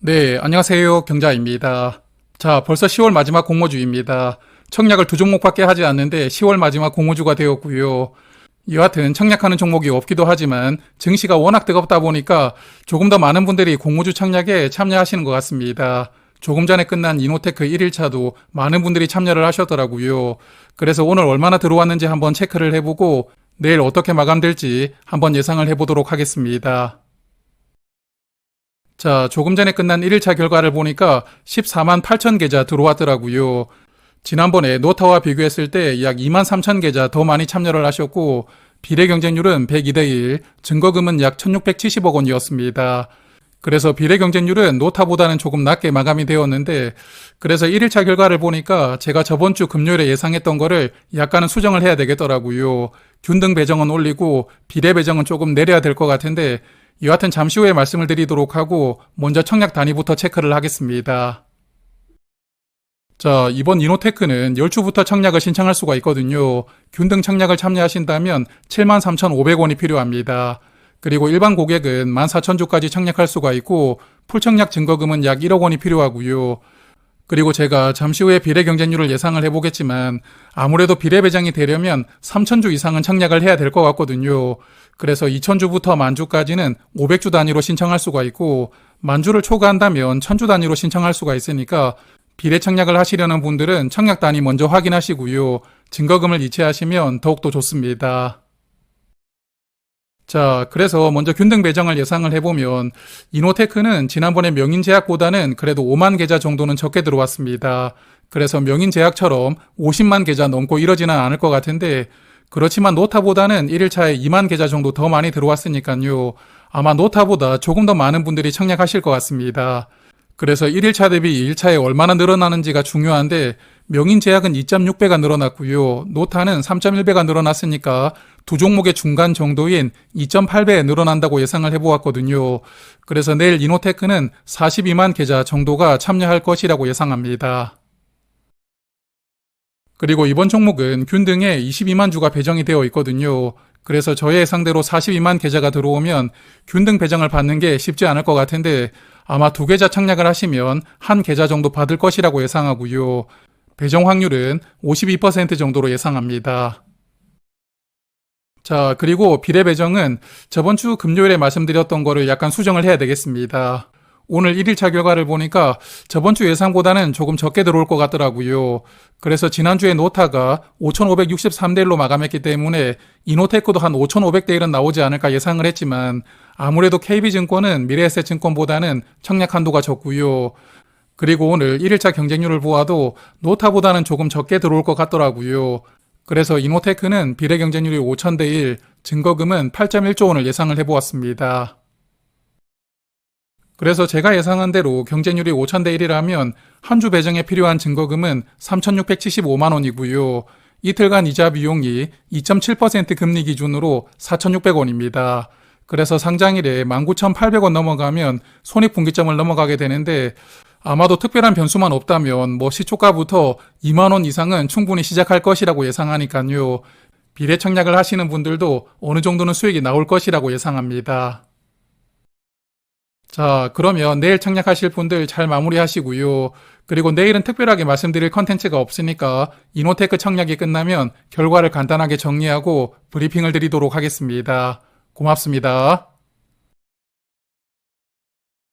네, 안녕하세요. 경자입니다. 자, 벌써 10월 마지막 공모주입니다. 청약을 두 종목밖에 하지 않는데 10월 마지막 공모주가 되었고요. 여하튼 청약하는 종목이 없기도 하지만 증시가 워낙 뜨겁다 보니까 조금 더 많은 분들이 공모주 청약에 참여하시는 것 같습니다. 조금 전에 끝난 이노테크 1일차도 많은 분들이 참여를 하셨더라고요. 그래서 오늘 얼마나 들어왔는지 한번 체크를 해보고 내일 어떻게 마감될지 한번 예상을 해보도록 하겠습니다. 자, 조금 전에 끝난 1일차 결과를 보니까 14만 8천 계좌 들어왔더라고요. 지난번에 노타와 비교했을 때 약 2만 3천 계좌 더 많이 참여를 하셨고 비례 경쟁률은 102대 1, 증거금은 약 1,670억 원이었습니다. 그래서 비례 경쟁률은 노타보다는 조금 낮게 마감이 되었는데 그래서 1일차 결과를 보니까 제가 저번 주 금요일에 예상했던 거를 약간은 수정을 해야 되겠더라고요. 균등 배정은 올리고 비례 배정은 조금 내려야 될 것 같은데 여하튼 잠시 후에 말씀을 드리도록 하고 먼저 청약 단위부터 체크를 하겠습니다. 자, 이번 이노테크는 10주부터 청약을 신청할 수가 있거든요. 균등 청약을 참여하신다면 73,500원이 필요합니다. 그리고 일반 고객은 14,000주까지 청약할 수가 있고 풀청약 증거금은 약 1억 원이 필요하고요. 그리고 제가 잠시 후에 비례 경쟁률을 예상을 해보겠지만 아무래도 비례 배정이 되려면 3,000주 이상은 청약을 해야 될 것 같거든요. 그래서 2,000주부터 만주까지는 500주 단위로 신청할 수가 있고 만주를 초과한다면 1,000주 단위로 신청할 수가 있으니까 비례 청약을 하시려는 분들은 청약 단위 먼저 확인하시고요. 증거금을 이체하시면 더욱더 좋습니다. 자, 그래서 먼저 균등 배정을 예상을 해보면 이노테크는 지난번에 명인제약보다는 그래도 5만 계좌 정도는 적게 들어왔습니다. 그래서 명인제약처럼 50만 계좌 넘고 이러지는 않을 것 같은데 그렇지만 노타보다는 1일차에 2만 계좌 정도 더 많이 들어왔으니까요. 아마 노타보다 조금 더 많은 분들이 청약하실 것 같습니다. 그래서 1일차 대비 2일차에 얼마나 늘어나는지가 중요한데 명인제약은 2.6배가 늘어났고요. 노타는 3.1배가 늘어났으니까 두 종목의 중간 정도인 2.8배 늘어난다고 예상을 해보았거든요. 그래서 내일 이노테크는 42만 계좌 정도가 참여할 것이라고 예상합니다. 그리고 이번 종목은 균등에 22만 주가 배정이 되어 있거든요. 그래서 저의 예상대로 42만 계좌가 들어오면 균등 배정을 받는 게 쉽지 않을 것 같은데 아마 두 계좌 청약을 하시면 한 계좌 정도 받을 것이라고 예상하고요. 배정 확률은 52% 정도로 예상합니다. 자, 그리고 비례 배정은 저번 주 금요일에 말씀드렸던 거를 약간 수정을 해야 되겠습니다. 오늘 1일차 결과를 보니까 저번 주 예상보다는 조금 적게 들어올 것 같더라고요. 그래서 지난주에 노타가 5,563대 1로 마감했기 때문에 이노테크도 한 5,500대 1은 나오지 않을까 예상을 했지만 아무래도 KB증권은 미래에셋증권보다는 청약 한도가 적고요. 그리고 오늘 1일차 경쟁률을 보아도 노타보다는 조금 적게 들어올 것 같더라고요. 그래서 이노테크는 비례 경쟁률이 5,000대 1, 증거금은 8.1조 원을 예상을 해보았습니다. 그래서 제가 예상한 대로 경쟁률이 5,000대 1이라면 한 주 배정에 필요한 증거금은 3,675만 원이고요. 이틀간 이자 비용이 2.7% 금리 기준으로 4,600원입니다. 그래서 상장일에 19,800원 넘어가면 손익분기점을 넘어가게 되는데 아마도 특별한 변수만 없다면 뭐 시초가부터 2만원 이상은 충분히 시작할 것이라고 예상하니까요. 비례 청약을 하시는 분들도 어느 정도는 수익이 나올 것이라고 예상합니다. 자, 그러면 내일 청약하실 분들 잘 마무리하시고요. 그리고 내일은 특별하게 말씀드릴 컨텐츠가 없으니까 이노테크 청약이 끝나면 결과를 간단하게 정리하고 브리핑을 드리도록 하겠습니다. 고맙습니다.